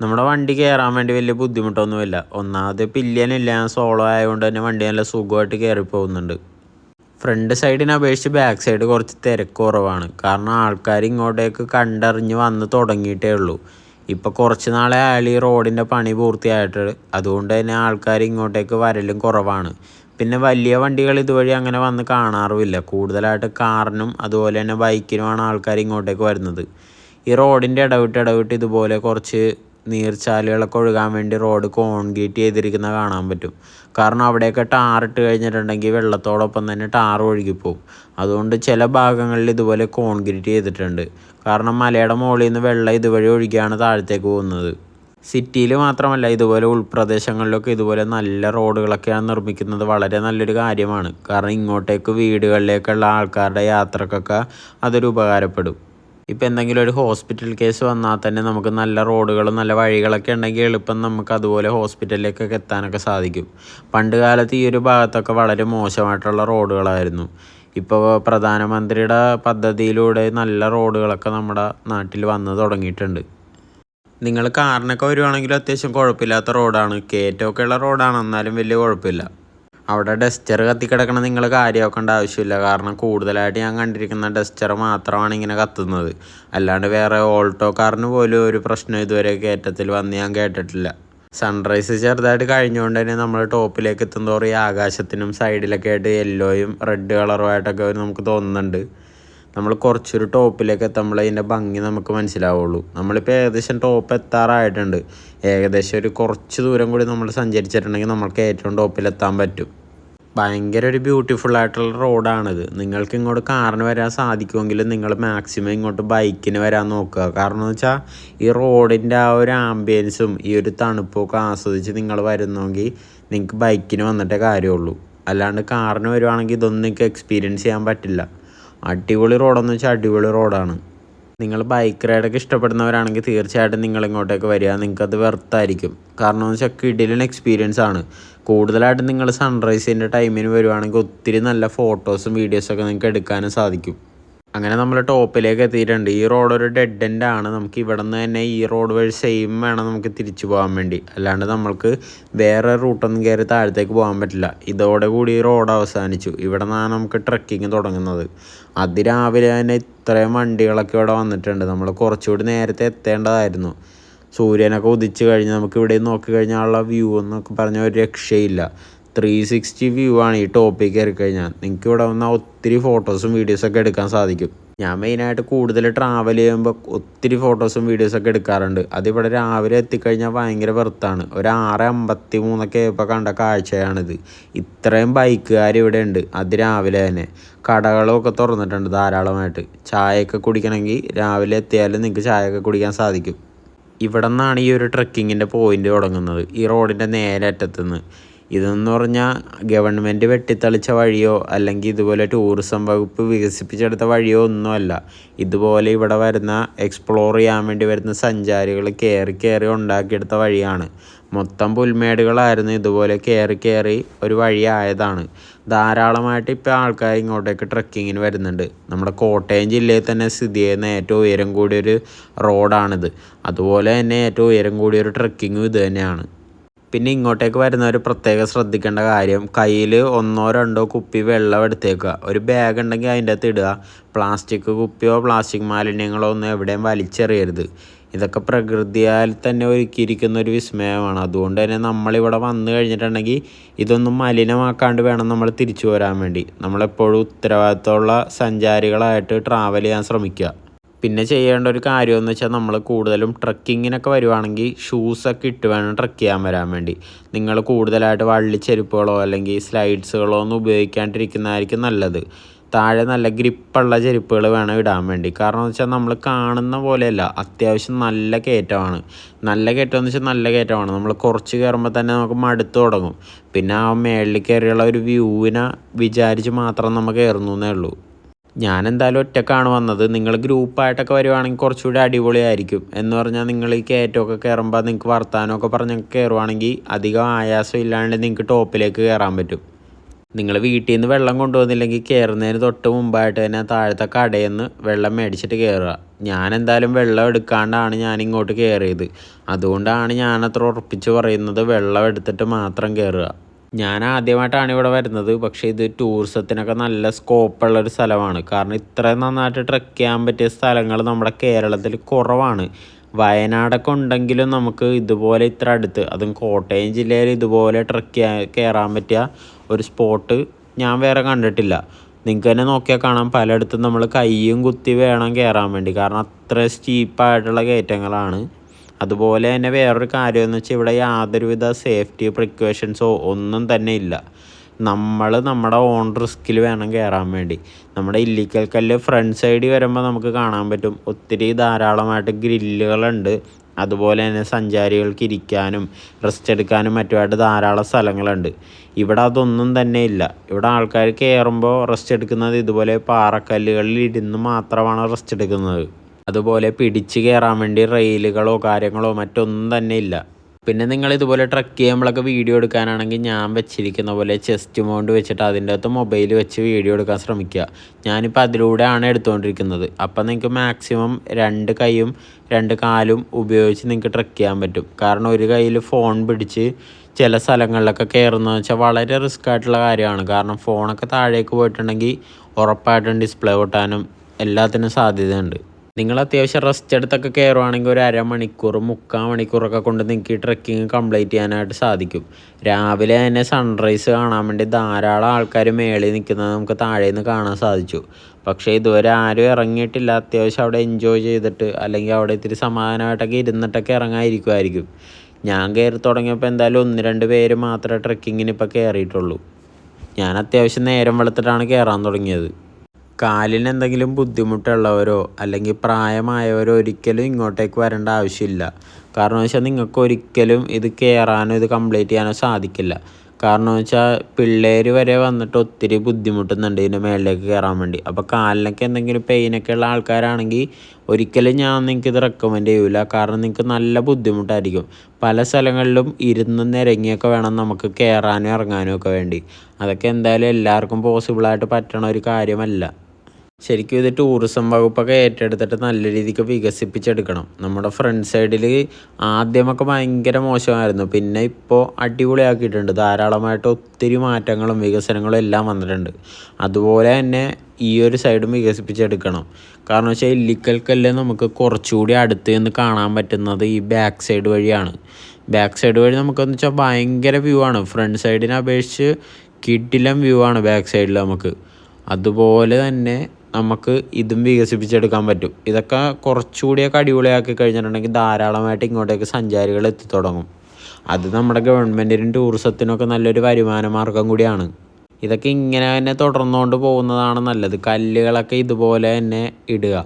നമ്മുടെ വണ്ടി കയറാൻ വേണ്ടി വലിയ ബുദ്ധിമുട്ടൊന്നുമില്ല. ഒന്നാമത് പില്ലിയനില്ല സോളോ ആയതുകൊണ്ട് തന്നെ വണ്ടി നല്ല സുഖമായിട്ട് കയറി പോകുന്നുണ്ട് ഫ്രണ്ട് സൈഡിനെ അപേക്ഷിച്ച് ബാക്ക് സൈഡ് കുറച്ച് തിരക്ക് കുറവാണ്. കാരണം ആൾക്കാർ ഇങ്ങോട്ടേക്ക് കണ്ടറിഞ്ഞ് വന്ന് തുടങ്ങിയിട്ടേ ഉള്ളൂ. ഇപ്പോൾ കുറച്ച് നാളെ ആയാലും ഈ റോഡിന്റെ പണി പൂർത്തിയായിട്ട് അതുകൊണ്ട് തന്നെ ആൾക്കാർ ഇങ്ങോട്ടേക്ക് വരലും കുറവാണ്. പിന്നെ വലിയ വണ്ടികൾ ഇതുവഴി അങ്ങനെ വന്ന് കാണാറുമില്ല. കൂടുതലായിട്ട് കാറിനും അതുപോലെ തന്നെ ബൈക്കിനുമാണ് ആൾക്കാർ ഇങ്ങോട്ടേക്ക് വരുന്നത്. ഈ റോഡിന്റെ ഇടവിട്ട് ഇടവിട്ട് ഇതുപോലെ കുറച്ച് നീർച്ചാലുകളൊക്കെ ഒഴുകാൻ വേണ്ടി റോഡ് കോൺക്രീറ്റ് ചെയ്തിരിക്കുന്ന കാണാൻ പറ്റും. കാരണം അവിടെയൊക്കെ ടാറിട്ട് കഴിഞ്ഞിട്ടുണ്ടെങ്കിൽ വെള്ളത്തോടൊപ്പം തന്നെ ടാർ ഒഴുകിപ്പോവും. അതുകൊണ്ട് ചില ഭാഗങ്ങളിൽ ഇതുപോലെ കോൺക്രീറ്റ് ചെയ്തിട്ടുണ്ട്. കാരണം മലയുടെ മുകളിൽ നിന്ന് വെള്ളം ഇതുവഴി ഒഴുകിയാണ് താഴത്തേക്ക് പോകുന്നത്. സിറ്റിയിൽ മാത്രമല്ല ഇതുപോലെ ഉൾപ്രദേശങ്ങളിലൊക്കെ ഇതുപോലെ നല്ല റോഡുകളൊക്കെയാണ് നിർമ്മിക്കുന്നത് വളരെ നല്ലൊരു കാര്യമാണ്. കാരണം ഇങ്ങോട്ടേക്ക് വീടുകളിലേക്കുള്ള ആൾക്കാരുടെ യാത്രക്കൊക്കെ അതൊരു ഉപകാരപ്പെടും. ഇപ്പം എന്തെങ്കിലും ഒരു ഹോസ്പിറ്റൽ കേസ് വന്നാൽ തന്നെ നമുക്ക് നല്ല റോഡുകളും നല്ല വഴികളൊക്കെ ഉണ്ടെങ്കിൽ എളുപ്പം നമുക്ക് അതുപോലെ ഹോസ്പിറ്റലിലേക്കൊക്കെ എത്താനൊക്കെ സാധിക്കും. പണ്ട് കാലത്ത് ഈ ഒരു ഭാഗത്തൊക്കെ വളരെ മോശമായിട്ടുള്ള റോഡുകളായിരുന്നു. ഇപ്പോൾ പ്രധാനമന്ത്രിയുടെ പദ്ധതിയിലൂടെ നല്ല റോഡുകളൊക്കെ നമ്മുടെ നാട്ടിൽ വന്ന് തുടങ്ങിയിട്ടുണ്ട്. നിങ്ങൾ കാറിനൊക്കെ വരുവാണെങ്കിൽ അത്യാവശ്യം കുഴപ്പമില്ലാത്ത റോഡാണ്. കയറ്റമൊക്കെയുള്ള റോഡാണ്. എന്നാലും വലിയ കുഴപ്പമില്ല. അവിടെ ഡസ്റ്റർ കത്തിക്കിടക്കണ നിങ്ങൾ കാര്യമാക്കേണ്ട ആവശ്യമില്ല. കാരണം കൂടുതലായിട്ട് ഞാൻ കണ്ടിരിക്കുന്ന ഡസ്റ്റർ മാത്രമാണ് ഇങ്ങനെ കത്തുന്നത്. അല്ലാണ്ട് വേറെ ഓൾട്ടോ കാറിന് പോലും ഒരു പ്രശ്നം ഇതുവരെ കയറ്റത്തിൽ വന്ന് ഞാൻ കേട്ടിട്ടില്ല. സൺറൈസ് ചെറുതായിട്ട് കഴിഞ്ഞുകൊണ്ട് തന്നെ നമ്മൾ ടോപ്പിലേക്ക് എത്തുന്നതോറും ഈ ആകാശത്തിനും സൈഡിലൊക്കെ ആയിട്ട് യെല്ലോയും റെഡ് കളറുമായിട്ടൊക്കെ നമുക്ക് തോന്നുന്നുണ്ട്. നമ്മൾ കുറച്ചൊരു ടോപ്പിലേക്ക് എത്തുമ്പോൾ അതിന്റെ ഭംഗി നമുക്ക് മനസ്സിലാവുള്ളൂ. നമ്മളിപ്പോൾ ഏകദേശം ടോപ്പ് എത്താറായിട്ടുണ്ട്. ഏകദേശം ഒരു കുറച്ച് ദൂരം കൂടി നമ്മൾ സഞ്ചരിച്ചിട്ടുണ്ടെങ്കിൽ നമ്മൾക്ക് ഏറ്റവും ടോപ്പിലെത്താൻ പറ്റും. ഭയങ്കര ഒരു ബ്യൂട്ടിഫുൾ ആയിട്ടുള്ള റോഡാണിത് നിങ്ങൾക്ക് ഇങ്ങോട്ട് കാറിന് വരാൻ സാധിക്കുമെങ്കിൽ നിങ്ങൾ മാക്സിമം ഇങ്ങോട്ട് ബൈക്കിന് വരാൻ നോക്കുക. കാരണം എന്ന് വെച്ചാൽ ഈ റോഡിന്റെ ആ ഒരു ആംബിയൻസും ഈ ഒരു തണുപ്പൊക്കെ ആസ്വദിച്ച് നിങ്ങൾ വരുന്നെങ്കിൽ നിങ്ങൾക്ക് ബൈക്കിന് വന്നിട്ടേ കാര്യമുള്ളൂ. അല്ലാണ്ട് കാറിന് വരുവാണെങ്കിൽ ഇതൊന്നും നിങ്ങൾക്ക് എക്സ്പീരിയൻസ് ചെയ്യാൻ പറ്റില്ല. അടിപൊളി റോഡെന്ന് വെച്ചാൽ അടിപൊളി റോഡാണ്. നിങ്ങൾ ബൈക്ക് റൈഡൊക്കെ ഇഷ്ടപ്പെടുന്നവരാണെങ്കിൽ തീർച്ചയായിട്ടും നിങ്ങൾ ഇങ്ങോട്ടേക്ക് വരിക. നിങ്ങൾക്കത് വെർത്തായിരിക്കും കാരണം എന്ന് വെച്ചാൽ കിടിലൻ എക്സ്പീരിയൻസ് ആണ്. കൂടുതലായിട്ടും നിങ്ങൾ സൺറൈസിന്റെ ടൈമിന് വരുവാണെങ്കിൽ ഒത്തിരി നല്ല ഫോട്ടോസും വീഡിയോസൊക്കെ നിങ്ങൾക്ക് എടുക്കാനും സാധിക്കും. അങ്ങനെ നമ്മൾ ടോപ്പിലേക്ക് എത്തിയിട്ടുണ്ട് ഈ റോഡ് ഒരു ഡെഡ് എൻഡ് ആണ് നമുക്ക് ഇവിടെ നിന്ന് തന്നെ ഈ റോഡ് വഴി സെയിം വേണം നമുക്ക് തിരിച്ചു പോകാൻ വേണ്ടി. അല്ലാണ്ട് നമ്മൾക്ക് വേറെ റൂട്ടൊന്നും കയറി താഴത്തേക്ക് പോകാൻ പറ്റില്ല. ഇതോടെ കൂടി ഈ റോഡ് അവസാനിച്ചു. ഇവിടെ നിന്നാണ് നമുക്ക് ട്രക്കിങ് തുടങ്ങുന്നത്. അതിരാവിലെ തന്നെ ഇത്രയും വണ്ടികളൊക്കെ ഇവിടെ വന്നിട്ടുണ്ട്. നമ്മൾ കുറച്ചുകൂടി നേരത്തെ എത്തേണ്ടതായിരുന്നു. സൂര്യനൊക്കെ ഉദിച്ച് കഴിഞ്ഞ് നമുക്ക് ഇവിടെ നോക്കി കഴിഞ്ഞാൽ ഉള്ള വ്യൂ എന്നൊക്കെ പറഞ്ഞ ഒരു രക്ഷയില്ല. ത്രീ സിക്സ്റ്റി വ്യൂ ആണ് ഈ ടോപ്പിൽ കയറി കഴിഞ്ഞാൽ നിങ്ങൾക്ക് ഇവിടെ വന്നാൽ ഒത്തിരി ഫോട്ടോസും വീഡിയോസൊക്കെ എടുക്കാൻ സാധിക്കും. ഞാൻ മെയിനായിട്ട് കൂടുതൽ ട്രാവൽ ചെയ്യുമ്പോൾ ഒത്തിരി ഫോട്ടോസും വീഡിയോസൊക്കെ എടുക്കാറുണ്ട്. അതിവിടെ രാവിലെ എത്തിക്കഴിഞ്ഞാൽ ഭയങ്കര വെറുത്താണ്. ഒരു ആറ് അമ്പത്തി മൂന്നൊക്കെ ഇപ്പോൾ കണ്ട കാഴ്ചയാണിത്. ഇത്രയും ബൈക്കുകാർ ഇവിടെ ഉണ്ട്. അത് രാവിലെ തന്നെ. കടകളൊക്കെ തുറന്നിട്ടുണ്ട് ധാരാളമായിട്ട്. ചായയൊക്കെ കുടിക്കണമെങ്കിൽ രാവിലെ എത്തിയാലും നിങ്ങൾക്ക് ചായയൊക്കെ കുടിക്കാൻ സാധിക്കും. ഇവിടെ നിന്നാണ് ഈ ഒരു ട്രക്കിങ്ങിന്റെ പോയിന്റ് തുടങ്ങുന്നത്. ഈ റോഡിന്റെ നേരെ അറ്റത്തുനിന്ന് ഇതെന്ന് പറഞ്ഞാൽ ഗവൺമെന്റ് വെട്ടിത്തളിച്ച വഴിയോ അല്ലെങ്കിൽ ഇതുപോലെ ടൂറിസം വകുപ്പ് വികസിപ്പിച്ചെടുത്ത വഴിയോ ഒന്നുമല്ല. ഇതുപോലെ ഇവിടെ വരുന്ന എക്സ്പ്ലോർ ചെയ്യാൻ വേണ്ടി വരുന്ന സഞ്ചാരികൾ കയറി കയറി ഉണ്ടാക്കിയെടുത്ത വഴിയാണ്. മൊത്തം പുൽമേടുകളായിരുന്നു ഇതുപോലെ കയറി കയറി ഒരു വഴിയായതാണ് ധാരാളമായിട്ട് ഇപ്പോൾ ആൾക്കാർ ഇങ്ങോട്ടേക്ക് ട്രക്കിങ്ങിന് വരുന്നുണ്ട്. നമ്മുടെ കോട്ടയം ജില്ലയിൽ തന്നെ സ്ഥിതി ചെയ്യുന്ന ഏറ്റവും ഉയരം കൂടിയൊരു റോഡാണിത് അതുപോലെ തന്നെ ഏറ്റവും ഉയരം കൂടിയൊരു ട്രക്കിങ്ങും ഇത് തന്നെയാണ്. പിന്നെ ഇങ്ങോട്ടേക്ക് വരുന്നവർ പ്രത്യേകം ശ്രദ്ധിക്കേണ്ട കാര്യം കയ്യിൽ ഒന്നോ രണ്ടോ കുപ്പി വെള്ളം എടുത്തേക്കുക. ഒരു ബാഗ് ഉണ്ടെങ്കിൽ അതിന്റെ അകത്ത് ഇടുക. പ്ലാസ്റ്റിക് കുപ്പിയോ പ്ലാസ്റ്റിക് മാലിന്യങ്ങളോ ഒന്നും എവിടെയും വലിച്ചെറിയരുത്. ഇതൊക്കെ പ്രകൃതിയാൽ തന്നെ ഒരുക്കിയിരിക്കുന്ന ഒരു വിസ്മയമാണ്. അതുകൊണ്ട് തന്നെ നമ്മളിവിടെ വന്നു കഴിഞ്ഞിട്ടുണ്ടെങ്കിൽ ഇതൊന്നും മലിനമാക്കാണ്ട് വേണം നമ്മൾ തിരിച്ചു വരാൻ വേണ്ടി. നമ്മളെപ്പോഴും ഉത്തരവാദിത്തമുള്ള സഞ്ചാരികളായിട്ട് ട്രാവൽ ചെയ്യാൻ ശ്രമിക്കുക. പിന്നെ ചെയ്യേണ്ട ഒരു കാര്യം എന്ന് വെച്ചാൽ നമ്മൾ കൂടുതലും ട്രക്കിങ്ങിനൊക്കെ വരുവാണെങ്കിൽ ഷൂസൊക്കെ ഇട്ട് വേണം ട്രക്ക് ചെയ്യാൻ വരാൻ വേണ്ടി. നിങ്ങൾ കൂടുതലായിട്ട് വള്ളിച്ചെരുപ്പുകളോ അല്ലെങ്കിൽ സ്ലൈഡ്സുകളോ ഒന്നും ഉപയോഗിക്കാണ്ടിരിക്കുന്നതായിരിക്കും നല്ലത്. താഴെ നല്ല ഗ്രിപ്പുള്ള ചെരുപ്പുകൾ വേണം ഇടാൻ വേണ്ടി. കാരണം എന്ന് വെച്ചാൽ നമ്മൾ കാണുന്ന പോലെയല്ല അത്യാവശ്യം നല്ല കയറ്റമാണ്. നല്ല കയറ്റം എന്ന് വെച്ചാൽ നല്ല കയറ്റമാണ്. നമ്മൾ കുറച്ച് കയറുമ്പോൾ തന്നെ നമുക്ക് മടുത്ത് തുടങ്ങും. പിന്നെ ആ മേളിൽ കയറിയുള്ള ഒരു വ്യൂവിനെ വിചാരിച്ച് മാത്രം നമ്മൾ കയറുന്നേ ഉള്ളൂ. ഞാൻ എന്തായാലും ഒറ്റക്കാണ് വന്നത്. നിങ്ങൾ ഗ്രൂപ്പായിട്ടൊക്കെ വരുവാണെങ്കിൽ കുറച്ചുകൂടി അടിപൊളിയായിരിക്കും. എന്ന് പറഞ്ഞാൽ നിങ്ങൾ ഈ കയറ്റമൊക്കെ കയറുമ്പോൾ നിങ്ങൾക്ക് വർത്താനമൊക്കെ പറഞ്ഞ് കയറുവാണെങ്കിൽ അധികം ആയാസം ഇല്ലാണ്ട് നിങ്ങൾക്ക് ടോപ്പിലേക്ക് കയറാൻ പറ്റും. നിങ്ങൾ വീട്ടിൽ നിന്ന് വെള്ളം കൊണ്ടുവന്നില്ലെങ്കിൽ കയറുന്നതിന് തൊട്ട് മുമ്പായിട്ട് തന്നെ താഴത്തെ കടയിൽ നിന്ന് വെള്ളം മേടിച്ചിട്ട് കയറുക. ഞാൻ എന്തായാലും വെള്ളം എടുക്കാണ്ടാണ് ഞാൻ ഇങ്ങോട്ട് കയറിയത്. അതുകൊണ്ടാണ് ഞാൻ അത്ര ഉറപ്പിച്ച് പറയുന്നത് വെള്ളം എടുത്തിട്ട് മാത്രം കയറുക. ഞാൻ ആദ്യമായിട്ടാണ് ഇവിടെ വരുന്നത്. പക്ഷേ ഇത് ടൂറിസത്തിനൊക്കെ നല്ല സ്കോപ്പുള്ള ഒരു സ്ഥലമാണ്. കാരണം ഇത്രയും നന്നായിട്ട് ട്രക്ക് ചെയ്യാൻ പറ്റിയ സ്ഥലങ്ങൾ നമ്മുടെ കേരളത്തിൽ കുറവാണ്. വയനാടൊക്കെ ഉണ്ടെങ്കിലും നമുക്ക് ഇതുപോലെ ഇത്ര അടുത്ത് അതും കോട്ടയം ജില്ലയിൽ ഇതുപോലെ ട്രക്ക് ചെയ്യാൻ കയറാൻ പറ്റിയ ഒരു സ്പോട്ട് ഞാൻ വേറെ കണ്ടിട്ടില്ല. നിങ്ങൾക്ക് തന്നെ നോക്കിയാൽ കാണാം. പലയിടത്തും നമ്മൾ കയ്യും കുത്തി വേണം കയറാൻ വേണ്ടി. കാരണം അത്ര സ്റ്റീപ്പായിട്ടുള്ള കയറ്റങ്ങളാണ്. അതുപോലെ തന്നെ വേറൊരു കാര്യം എന്ന് വെച്ചാൽ ഇവിടെ യാതൊരുവിധ സേഫ്റ്റി പ്രിക്കോഷൻസോ ഒന്നും തന്നെ ഇല്ല. നമ്മൾ നമ്മുടെ ഓൺ റിസ്കിൽ വേണം കയറാൻ വേണ്ടി. നമ്മുടെ ഇല്ലിക്കൽ കല്ല് ഫ്രണ്ട് സൈഡിൽ വരുമ്പോൾ നമുക്ക് കാണാൻ പറ്റും. ഒത്തിരി ധാരാളമായിട്ട് ഗ്രില്ലുകളുണ്ട്. അതുപോലെ തന്നെ സഞ്ചാരികൾക്ക് ഇരിക്കാനും റെസ്റ്റ് എടുക്കാനും മറ്റുമായിട്ട് ധാരാളം സ്ഥലങ്ങളുണ്ട്. ഇവിടെ അതൊന്നും തന്നെ ഇല്ല. ഇവിടെ ആൾക്കാർ കയറുമ്പോൾ റെസ്റ്റ് എടുക്കുന്നത് ഇതുപോലെ പാറക്കല്ലുകളിൽ ഇരുന്ന് മാത്രമാണ് റെസ്റ്റ് എടുക്കുന്നത്. അതുപോലെ പിടിച്ച് കയറാൻ വേണ്ടി റെയിലുകളോ കാര്യങ്ങളോ മറ്റൊന്നും തന്നെ ഇല്ല. പിന്നെ നിങ്ങൾ ഇതുപോലെ ട്രക്ക് ചെയ്യുമ്പോഴൊക്കെ വീഡിയോ എടുക്കാനാണെങ്കിൽ ഞാൻ വെച്ചിരിക്കുന്ന പോലെ ചെസ്റ്റ് മൗണ്ട് വെച്ചിട്ട് അതിന്റെ അകത്ത് മൊബൈൽ വെച്ച് വീഡിയോ എടുക്കാൻ ശ്രമിക്കുക. ഞാനിപ്പോൾ അതിലൂടെയാണ് എടുത്തുകൊണ്ടിരിക്കുന്നത്. അപ്പം നിങ്ങൾക്ക് മാക്സിമം രണ്ട് കൈയും രണ്ട് കാലും ഉപയോഗിച്ച് നിങ്ങൾക്ക് ട്രക്ക് ചെയ്യാൻ പറ്റും. കാരണം ഒരു കയ്യിൽ ഫോൺ പിടിച്ച് ചില സ്ഥലങ്ങളിലൊക്കെ കയറുന്നതെന്ന് വെച്ചാൽ വളരെ റിസ്ക് ആയിട്ടുള്ള കാര്യമാണ്. കാരണം ഫോണൊക്കെ താഴേക്ക് പോയിട്ടുണ്ടെങ്കിൽ ഉറപ്പായിട്ടും ഡിസ്പ്ലേ പൊട്ടാനും എല്ലാത്തിനും സാധ്യതയുണ്ട്. നിങ്ങൾ അത്യാവശ്യം റെസ്റ്റ് എടുത്തൊക്കെ കയറുവാണെങ്കിൽ ഒരു അരമണിക്കൂർ മുക്കാൽ മണിക്കൂറൊക്കെ കൊണ്ട് നിങ്ങൾക്ക് ഈ ട്രക്കിങ് കംപ്ലീറ്റ് ചെയ്യാനായിട്ട് സാധിക്കും. രാവിലെ തന്നെ സൺറൈസ് കാണാൻ വേണ്ടി ധാരാളം ആൾക്കാർ മേളിൽ നിൽക്കുന്നത് നമുക്ക് താഴെ നിന്ന് കാണാൻ സാധിച്ചു. പക്ഷേ ഇതുവരെ ആരും ഇറങ്ങിയിട്ടില്ല. അത്യാവശ്യം അവിടെ എൻജോയ് ചെയ്തിട്ട് അല്ലെങ്കിൽ അവിടെ ഇത്തിരി സമാധാനമായിട്ടൊക്കെ ഇരുന്നിട്ടൊക്കെ ഇറങ്ങാതിരിക്കുമായിരിക്കും ഞാൻ കയറി തുടങ്ങിയപ്പോൾ എന്തായാലും ഒന്ന് രണ്ട് പേര് മാത്രമേ ട്രക്കിങ്ങിന് ഇപ്പോൾ കയറിയിട്ടുള്ളൂ. ഞാൻ അത്യാവശ്യം നേരം വെളുത്തിട്ടാണ് കയറാൻ തുടങ്ങിയത്. കാലിന് എന്തെങ്കിലും ബുദ്ധിമുട്ടുള്ളവരോ അല്ലെങ്കിൽ പ്രായമായവരോ ഒരിക്കലും ഇങ്ങോട്ടേക്ക് വരേണ്ട ആവശ്യമില്ല. കാരണം വെച്ചാൽ നിങ്ങൾക്ക് ഒരിക്കലും ഇത് കയറാനോ ഇത് കംപ്ലീറ്റ് ചെയ്യാനോ സാധിക്കില്ല. കാരണം വെച്ചാൽ പിള്ളേർ വരെ വന്നിട്ട് ഒത്തിരി ബുദ്ധിമുട്ടുന്നുണ്ട് ഇതിന്റെ മേളിലേക്ക് കയറാൻ വേണ്ടി. അപ്പോൾ കാലിനൊക്കെ എന്തെങ്കിലും പെയിനൊക്കെ ഉള്ള ആൾക്കാരാണെങ്കിൽ ഒരിക്കലും ഞാൻ നിങ്ങൾക്ക് ഇത് റെക്കമെൻഡ് ചെയ്യൂല. കാരണം നിങ്ങൾക്ക് നല്ല ബുദ്ധിമുട്ടായിരിക്കും. പല സ്ഥലങ്ങളിലും ഇരുന്ന് നിരങ്ങിയൊക്കെ വേണം നമുക്ക് കയറാനും ഇറങ്ങാനും ഒക്കെ വേണ്ടി. അതൊക്കെ എന്തായാലും എല്ലാവർക്കും പോസിബിളായിട്ട് പറ്റണ ഒരു കാര്യമല്ല. ശരിക്കും ഇത് ടൂറിസം വകുപ്പൊക്കെ ഏറ്റെടുത്തിട്ട് നല്ല രീതിക്ക് വികസിപ്പിച്ചെടുക്കണം. നമ്മുടെ ഫ്രണ്ട് സൈഡിൽ ആദ്യമൊക്കെ ഭയങ്കര മോശമായിരുന്നു. പിന്നെ ഇപ്പോൾ അടിപൊളിയാക്കിയിട്ടുണ്ട്. ധാരാളമായിട്ട് ഒത്തിരി മാറ്റങ്ങളും വികസനങ്ങളും എല്ലാം വന്നിട്ടുണ്ട്. അതുപോലെ തന്നെ ഈ ഒരു സൈഡും വികസിപ്പിച്ചെടുക്കണം. കാരണം വെച്ചാൽ ഇല്ലിക്കൽക്കല്ലേ കല്ല് നമുക്ക് കുറച്ചുകൂടി അടുത്ത് നിന്ന് കാണാൻ പറ്റുന്നത് ഈ ബാക്ക് സൈഡ് വഴിയാണ്. ബാക്ക് സൈഡ് വഴി നമുക്കെന്ന് വെച്ചാൽ ഭയങ്കര വ്യൂ ആണ്. ഫ്രണ്ട് സൈഡിനെ അപേക്ഷിച്ച് കിട്ടിലം വ്യൂ ആണ് ബാക്ക് സൈഡിൽ നമുക്ക്. അതുപോലെ തന്നെ നമുക്ക് ഇതും വികസിപ്പിച്ചെടുക്കാൻ പറ്റും. ഇതൊക്കെ കുറച്ചുകൂടിയൊക്കെ അടിപൊളിയാക്കി കഴിഞ്ഞിട്ടുണ്ടെങ്കിൽ ധാരാളമായിട്ട് ഇങ്ങോട്ടേക്ക് സഞ്ചാരികൾ എത്തിത്തുടങ്ങും. അത് നമ്മുടെ ഗവൺമെന്റിനും ടൂറിസത്തിനൊക്കെ നല്ലൊരു വരുമാന മാർഗം കൂടിയാണ്. ഇതൊക്കെ ഇങ്ങനെ തന്നെ തുടർന്നുകൊണ്ട് പോകുന്നതാണ് നല്ലത്. കല്ലുകളൊക്കെ ഇതുപോലെ തന്നെ ഇടുക.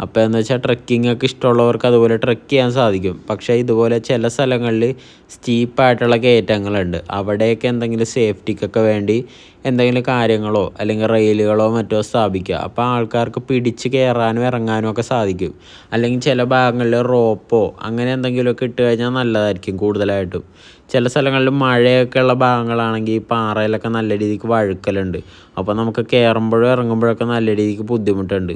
അപ്പോൾ എന്ന് വെച്ചാൽ ട്രക്കിംഗ് ഒക്കെ ഇഷ്ടമുള്ളവർക്ക് അതുപോലെ ട്രക്ക് ചെയ്യാൻ സാധിക്കും. പക്ഷേ ഇതുപോലെ ചില സ്ഥലങ്ങളിൽ സ്റ്റീപ്പായിട്ടുള്ള കയറ്റങ്ങളുണ്ട്. അവിടെയൊക്കെ എന്തെങ്കിലും സേഫ്റ്റിക്കൊക്കെ വേണ്ടി എന്തെങ്കിലും കാര്യങ്ങളോ അല്ലെങ്കിൽ റെയിലുകളോ മറ്റോ സ്ഥാപിക്കുക. അപ്പോൾ ആൾക്കാർക്ക് പിടിച്ച് കയറാനും ഇറങ്ങാനും ഒക്കെ സാധിക്കും. അല്ലെങ്കിൽ ചില ഭാഗങ്ങളിൽ റോപ്പോ അങ്ങനെ എന്തെങ്കിലുമൊക്കെ ഇട്ട് കഴിഞ്ഞാൽ നല്ലതായിരിക്കും കൂടുതലായിട്ടും. ചില സ്ഥലങ്ങളിൽ മഴയൊക്കെ ഉള്ള ഭാഗങ്ങളാണെങ്കിൽ ഈ പാറയിലൊക്കെ നല്ല രീതിക്ക് വഴുക്കലുണ്ട്. അപ്പോൾ നമുക്ക് കയറുമ്പോഴും ഇറങ്ങുമ്പോഴൊക്കെ നല്ല രീതിക്ക് ബുദ്ധിമുട്ടുണ്ട്.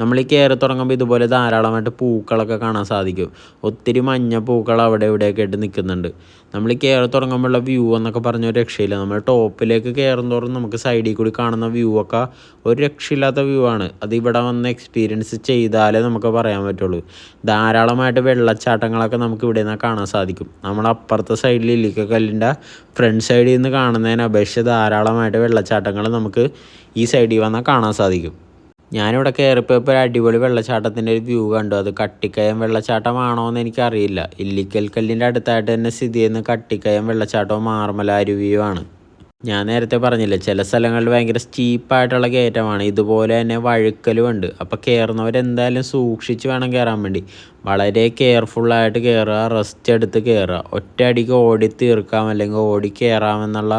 നമ്മൾ ഈ കയറി തുടങ്ങുമ്പോൾ ഇതുപോലെ ധാരാളമായിട്ട് പൂക്കളൊക്കെ കാണാൻ സാധിക്കും. ഒത്തിരി മഞ്ഞ പൂക്കൾ അവിടെ ഇവിടെയൊക്കെ ആയിട്ട് നിൽക്കുന്നുണ്ട്. നമ്മൾ ഈ കയറി തുടങ്ങുമ്പോഴുള്ള വ്യൂ എന്നൊക്കെ പറഞ്ഞ ഒരു രക്ഷയില്ല. നമ്മൾ ടോപ്പിലേക്ക് കയറും തോറും നമുക്ക് സൈഡിൽ കൂടി കാണുന്ന വ്യൂ ഒക്കെ ഒരു രക്ഷയില്ലാത്ത വ്യൂ ആണ്. അത് ഇവിടെ വന്ന് എക്സ്പീരിയൻസ് ചെയ്താലേ നമുക്ക് പറയാൻ പറ്റുള്ളൂ. ധാരാളമായിട്ട് വെള്ളച്ചാട്ടങ്ങളൊക്കെ നമുക്ക് ഇവിടെ നിന്ന് കാണാൻ സാധിക്കും. നമ്മൾ അപ്പുറത്തെ സൈഡിൽ ഇല്ലിക്കക്കല്ലിന്റെ ഫ്രണ്ട് സൈഡിൽ നിന്ന് കാണുന്നതിന് അപേക്ഷിച്ച് ധാരാളമായിട്ട് വെള്ളച്ചാട്ടങ്ങൾ നമുക്ക് ഈ സൈഡിൽ വന്നാൽ കാണാൻ സാധിക്കും. ഞാനിവിടെ കയറിപ്പോയപ്പോൾ ഒരു അടിപൊളി വെള്ളച്ചാട്ടത്തിന്റെ ഒരു വ്യൂ കണ്ടു. അത് കട്ടിക്കയം വെള്ളച്ചാട്ടമാണോ എന്ന് എനിക്കറിയില്ല. ഇല്ലിക്കൽ കല്ലിന്റെ അടുത്തായിട്ട് തന്നെ സ്ഥിതി ചെയ്യുന്ന കട്ടിക്കയം വെള്ളച്ചാട്ടവും മാർമല അരുവിയുമാണ് ഞാൻ നേരത്തെ പറഞ്ഞില്ല ചില സ്ഥലങ്ങളിൽ ഭയങ്കര സ്റ്റീപ്പായിട്ടുള്ള കയറ്റമാണ്. ഇതുപോലെ തന്നെ വഴുക്കലും ഉണ്ട്. അപ്പോൾ കയറുന്നവരെന്തായാലും സൂക്ഷിച്ച് വേണം കയറാൻ വേണ്ടി. വളരെ കെയർഫുള്ളായിട്ട് കയറുക റെസ്റ്റ് എടുത്ത് കയറുക ഒറ്റ അടിക്ക് ഓടി തീർക്കാം അല്ലെങ്കിൽ ഓടി കയറാമെന്നുള്ള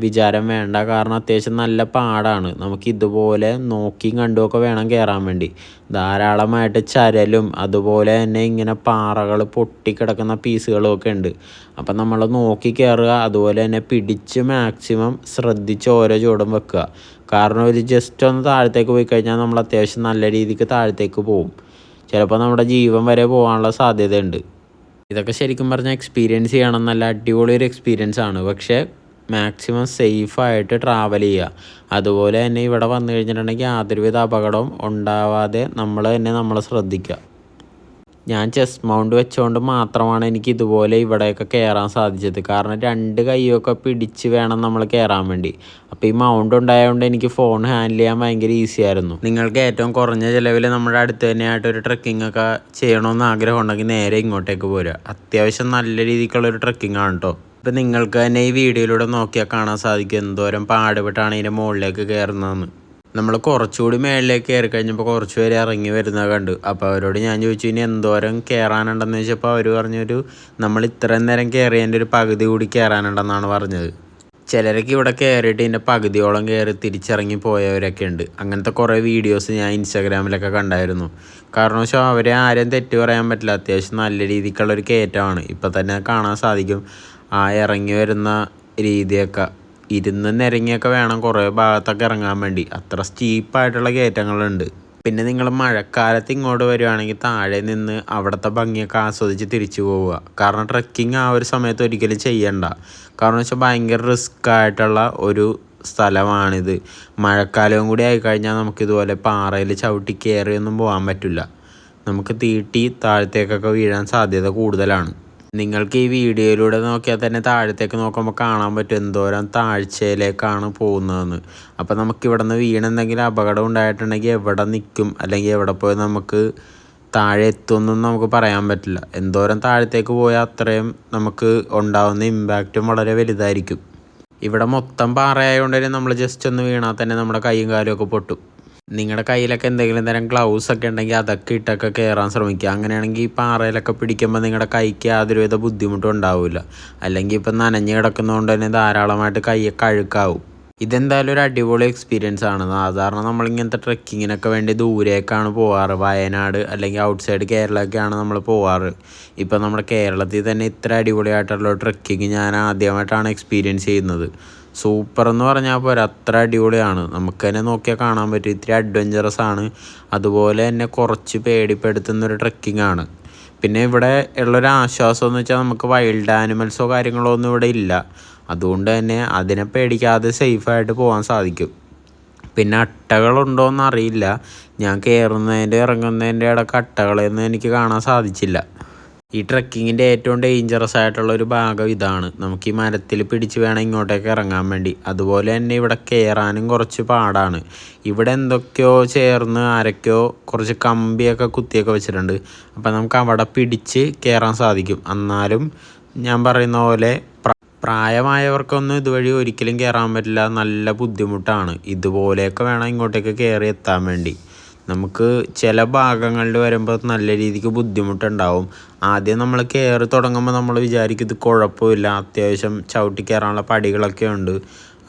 വിചാരം വേണ്ട. കാരണം അത്യാവശ്യം നല്ല പാടാണ്. നമുക്ക് ഇതുപോലെ നോക്കിയും കണ്ടുമൊക്കെ വേണം കയറാൻ വേണ്ടി. ധാരാളമായിട്ട് ചരലും അതുപോലെ തന്നെ ഇങ്ങനെ പാറകൾ പൊട്ടിക്കിടക്കുന്ന പീസുകളും ഒക്കെ ഉണ്ട്. അപ്പം നമ്മൾ നോക്കി കയറുക അതുപോലെ തന്നെ പിടിച്ച് മാക്സിമം ശ്രദ്ധിച്ച് ഓരോ ചൂടും വെക്കുക. കാരണം ഒരു ജസ്റ്റ് ഒന്ന് താഴത്തേക്ക് പോയി കഴിഞ്ഞാൽ നമ്മൾ അത്യാവശ്യം നല്ല രീതിക്ക് താഴത്തേക്ക് പോകും ചിലപ്പോൾ നമ്മുടെ ജീവൻ വരെ പോകാനുള്ള സാധ്യതയുണ്ട്. ഇതൊക്കെ ശരിക്കും പറഞ്ഞാൽ എക്സ്പീരിയൻസ് ചെയ്യണം. നല്ല അടിപൊളി ഒരു എക്സ്പീരിയൻസ് ആണ്. പക്ഷേ മാക്സിമം സേഫായിട്ട് ട്രാവൽ ചെയ്യുക. അതുപോലെ തന്നെ ഇവിടെ വന്നു കഴിഞ്ഞിട്ടുണ്ടെങ്കിൽ യാതൊരുവിധ അപകടവും ഉണ്ടാവാതെ നമ്മൾ തന്നെ നമ്മൾ ശ്രദ്ധിക്കുക. ഞാൻ ചെസ് മൗണ്ട് വെച്ചുകൊണ്ട് മാത്രമാണ് എനിക്ക് ഇതുപോലെ ഇവിടെയൊക്കെ കയറാൻ സാധിച്ചത്. കാരണം രണ്ട് കൈയൊക്കെ പിടിച്ച് വേണം നമ്മൾ കയറാൻ വേണ്ടി. അപ്പോൾ ഈ മൗണ്ട് ഉണ്ടായതുകൊണ്ട് എനിക്ക് ഫോൺ ഹാൻഡിൽ ചെയ്യാൻ ഭയങ്കര ഈസി ആയിരുന്നു. നിങ്ങൾക്ക് ഏറ്റവും കുറഞ്ഞ ചിലവിൽ നമ്മുടെ അടുത്ത് തന്നെയായിട്ട് ഒരു ട്രക്കിംഗ് ഒക്കെ ചെയ്യണമെന്ന് ആഗ്രഹം ഉണ്ടെങ്കിൽ നേരെ ഇങ്ങോട്ടേക്ക് പോരുക. അത്യാവശ്യം നല്ല രീതിക്കുള്ള ഒരു ട്രക്കിംഗ് ആണ് കേട്ടോ ഇപ്പം നിങ്ങൾക്ക് തന്നെ ഈ വീഡിയോയിലൂടെ നോക്കിയാൽ കാണാൻ സാധിക്കും. എന്തോരം പാടുപെട്ടാണ് ഇതിന്റെ മുകളിലേക്ക് കയറുന്നതെന്ന് നമ്മൾ കുറച്ചുകൂടി മേളിലേക്ക് കയറി കഴിഞ്ഞപ്പോൾ കുറച്ച് പേര് ഇറങ്ങി വരുന്നത് കണ്ടു. അപ്പോൾ അവരോട് ഞാൻ ചോദിച്ചു ഇനി എന്തോരം കയറാനുണ്ടെന്ന് ചോദിച്ചപ്പോൾ അവർ പറഞ്ഞൊരു നമ്മൾ ഇത്രയും നേരം കയറിയതിന്റെ ഒരു പകുതി കൂടി കയറാനുണ്ടെന്നാണ് പറഞ്ഞത്. ചിലരൊക്കെ ഇവിടെ കയറിയിട്ട് ഇതിന്റെ പകുതിയോളം കയറി തിരിച്ചിറങ്ങി പോയവരൊക്കെ ഉണ്ട്. അങ്ങനത്തെ കുറേ വീഡിയോസ് ഞാൻ ഇൻസ്റ്റാഗ്രാമിലൊക്കെ കണ്ടായിരുന്നു. കാരണം വെച്ചാൽ അവരെ ആരും തെറ്റ് പറയാൻ പറ്റില്ല. അത്യാവശ്യം നല്ല രീതിക്കുള്ളൊരു കയറ്റമാണ്. ഇപ്പം തന്നെ കാണാൻ സാധിക്കും. ആ ഇറങ്ങി വരുന്ന രീതിയൊക്കെ. ഇരുന്ന് നിരങ്ങിയൊക്കെ വേണം കുറേ ഭാഗത്തൊക്കെ ഇറങ്ങാൻ വേണ്ടി. അത്ര സ്റ്റീപ്പായിട്ടുള്ള കയറ്റങ്ങളുണ്ട്. പിന്നെ നിങ്ങൾ മഴക്കാലത്ത് ഇങ്ങോട്ട് വരുവാണെങ്കിൽ താഴെ നിന്ന് അവിടുത്തെ ഭംഗിയൊക്കെ ആസ്വദിച്ച് തിരിച്ചു പോവുക. കാരണം ട്രക്കിംഗ് ആ ഒരു സമയത്ത് ഒരിക്കലും ചെയ്യണ്ട. കാരണം വെച്ചാൽ ഭയങ്കര റിസ്ക് ആയിട്ടുള്ള ഒരു സ്ഥലമാണിത്. മഴക്കാലവും കൂടി ആയിക്കഴിഞ്ഞാൽ നമുക്കിതുപോലെ പാറയിൽ ചവിട്ടി കയറിയൊന്നും പോകാൻ പറ്റില്ല. നമുക്ക് തീട്ടി താഴത്തേക്കൊക്കെ വീഴാൻ സാധ്യത കൂടുതലാണ്. നിങ്ങൾക്ക് ഈ വീഡിയോയിലൂടെ നോക്കിയാൽ തന്നെ താഴത്തേക്ക് നോക്കുമ്പോൾ കാണാൻ പറ്റും എന്തോരം താഴ്ചയിലേക്കാണ് പോകുന്നതെന്ന്. അപ്പോൾ നമുക്ക് ഇവിടെ നിന്ന് വീണെന്തെങ്കിലും അപകടം ഉണ്ടായിട്ടുണ്ടെങ്കിൽ എവിടെ നിൽക്കും? അല്ലെങ്കിൽ എവിടെ പോയി നമുക്ക് താഴെ എത്തുമെന്നും നമുക്ക് പറയാൻ പറ്റില്ല. എന്തോരം താഴത്തേക്ക് പോയാൽ അത്രയും നമുക്ക് ഉണ്ടാകുന്ന ഇമ്പാക്റ്റും വളരെ വലുതായിരിക്കും. ഇവിടെ മൊത്തം പാറയായതുകൊണ്ട് തന്നെ നമ്മൾ ജസ്റ്റ് ഒന്ന് വീണാൽ തന്നെ നമ്മുടെ കൈയും കാലും ഒക്കെ പൊട്ടും. നിങ്ങളുടെ കയ്യിലൊക്കെ എന്തെങ്കിലും തരം ഗ്ലൗസ് ഒക്കെ ഉണ്ടെങ്കിൽ അതൊക്കെ ഇട്ടൊക്കെ കയറാൻ ശ്രമിക്കുക. അങ്ങനെയാണെങ്കിൽ ഈ പാറയിലൊക്കെ പിടിക്കുമ്പോൾ നിങ്ങളുടെ കൈക്ക് യാതൊരുവിധ ബുദ്ധിമുട്ടും ഉണ്ടാവില്ല അല്ലെങ്കിൽ ഇപ്പം നനഞ്ഞ് കിടക്കുന്നതുകൊണ്ട് തന്നെ ധാരാളമായിട്ട് കൈയൊക്കെ അഴുക്കാവും ഇതെന്തായാലും ഒരു അടിപൊളി എക്സ്പീരിയൻസ് ആണ്. സാധാരണ നമ്മളിങ്ങനത്തെ ട്രക്കിങ്ങിനൊക്കെ വേണ്ടി ദൂരേക്കാണ് പോവാറ്. വയനാട് അല്ലെങ്കിൽ ഔട്ട് സൈഡ് കേരളമൊക്കെയാണ് നമ്മൾ പോവാറ്. ഇപ്പം നമ്മുടെ കേരളത്തിൽ തന്നെ ഇത്ര അടിപൊളിയായിട്ടുള്ള ട്രക്കിങ് ഞാൻ ആദ്യമായിട്ടാണ് എക്സ്പീരിയൻസ് ചെയ്യുന്നത്. സൂപ്പർ എന്ന് പറഞ്ഞാൽ പോരാ അത്ര അടിപൊളിയാണ്. നമുക്ക് തന്നെ നോക്കിയാൽ കാണാൻ പറ്റും. ഇത്തിരി അഡ്വഞ്ചറസ് ആണ്. അതുപോലെ തന്നെ കുറച്ച് പേടിപ്പെടുത്തുന്ന ഒരു ട്രക്കിംഗ് ആണ്. പിന്നെ ഇവിടെ ഉള്ളൊരു ആശ്വാസം എന്ന് വെച്ചാൽ നമുക്ക് വൈൽഡ് ആനിമൽസോ കാര്യങ്ങളോ ഒന്നും ഇവിടെ ഇല്ല. അതുകൊണ്ട് തന്നെ അതിനെ പേടിക്കാതെ സേഫായിട്ട് പോകാൻ സാധിക്കും. പിന്നെ അട്ടകളുണ്ടോയെന്ന് അറിയില്ല ഞാൻ കയറുന്നതിന്റെ ഇറങ്ങുന്നതിന്റെ ഇടയ്ക്ക് അട്ടകളെയൊന്നും എനിക്ക് കാണാൻ സാധിച്ചില്ല. ഈ ട്രക്കിങ്ങിന്റെ ഏറ്റവും ഡേഞ്ചറസ് ആയിട്ടുള്ള ഒരു ഭാഗം ഇതാണ്. നമുക്ക് ഈ മരത്തിൽ പിടിച്ച് വേണം ഇങ്ങോട്ടേക്ക് ഇറങ്ങാൻ വേണ്ടി. അതുപോലെ തന്നെ ഇവിടെ കയറാനും കുറച്ച് പാടാണ്. ഇവിടെ എന്തൊക്കെയോ ചേർന്ന് ആരൊക്കെയോ കുറച്ച് കമ്പിയൊക്കെ കുത്തിയൊക്കെ വെച്ചിട്ടുണ്ട്. അപ്പം നമുക്ക് അവിടെ പിടിച്ച് കയറാൻ സാധിക്കും. എന്നാലും ഞാൻ പറയുന്ന പോലെ പ്രായമായവർക്കൊന്നും ഇതുവഴി ഒരിക്കലും കയറാൻ പറ്റില്ല. നല്ല ബുദ്ധിമുട്ടാണ്. ഇതുപോലെയൊക്കെ വേണം ഇങ്ങോട്ടേക്ക് കയറി എത്താൻ വേണ്ടി. നമുക്ക് ചില ഭാഗങ്ങളിൽ വരുമ്പോൾ നല്ല രീതിക്ക് ബുദ്ധിമുട്ടുണ്ടാവും. ആദ്യം നമ്മൾ കയറി തുടങ്ങുമ്പോൾ നമ്മൾ വിചാരിക്കും ഇത് കുഴപ്പമില്ല അത്യാവശ്യം ചവിട്ടി കയറാനുള്ള പടികളൊക്കെ ഉണ്ട്.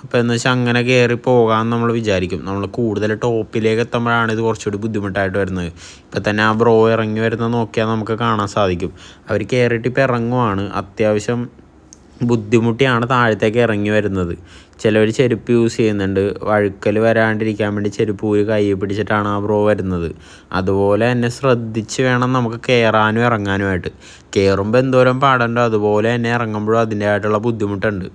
അപ്പോൾ എന്ന് വെച്ചാൽ അങ്ങനെ കയറി പോകാമെന്ന് നമ്മൾ വിചാരിക്കും. നമ്മൾ കൂടുതൽ ടോപ്പിലേക്ക് എത്തുമ്പോഴാണ് ഇത് കുറച്ചുകൂടി ബുദ്ധിമുട്ടായിട്ട് വരുന്നത്. ഇപ്പം തന്നെ ആ ബ്രോ ഇറങ്ങി വരുന്നത് നോക്കിയാൽ നമുക്ക് കാണാൻ സാധിക്കും. അവർ കയറിയിട്ട് ഇപ്പോൾ ഇറങ്ങുവാണ്. അത്യാവശ്യം ബുദ്ധിമുട്ടിയാണ് താഴത്തേക്ക് ഇറങ്ങി വരുന്നത്. ചിലവർ ചെരുപ്പ് യൂസ് ചെയ്യുന്നുണ്ട്. വഴുക്കൽ വരാണ്ടിരിക്കാൻ വേണ്ടി ചെരുപ്പ് ഊരി കൈ പിടിച്ചിട്ടാണ് ആ ബ്രോ വരുന്നത്. അതുപോലെ തന്നെ ശ്രദ്ധിച്ച് വേണം നമുക്ക് കയറാനും ഇറങ്ങാനുമായിട്ട്. കയറുമ്പോൾ എന്തോരം പാടുണ്ടോ അതുപോലെ തന്നെ ഇറങ്ങുമ്പോഴും അതിന്റേതായിട്ടുള്ള ബുദ്ധിമുട്ടുണ്ട്.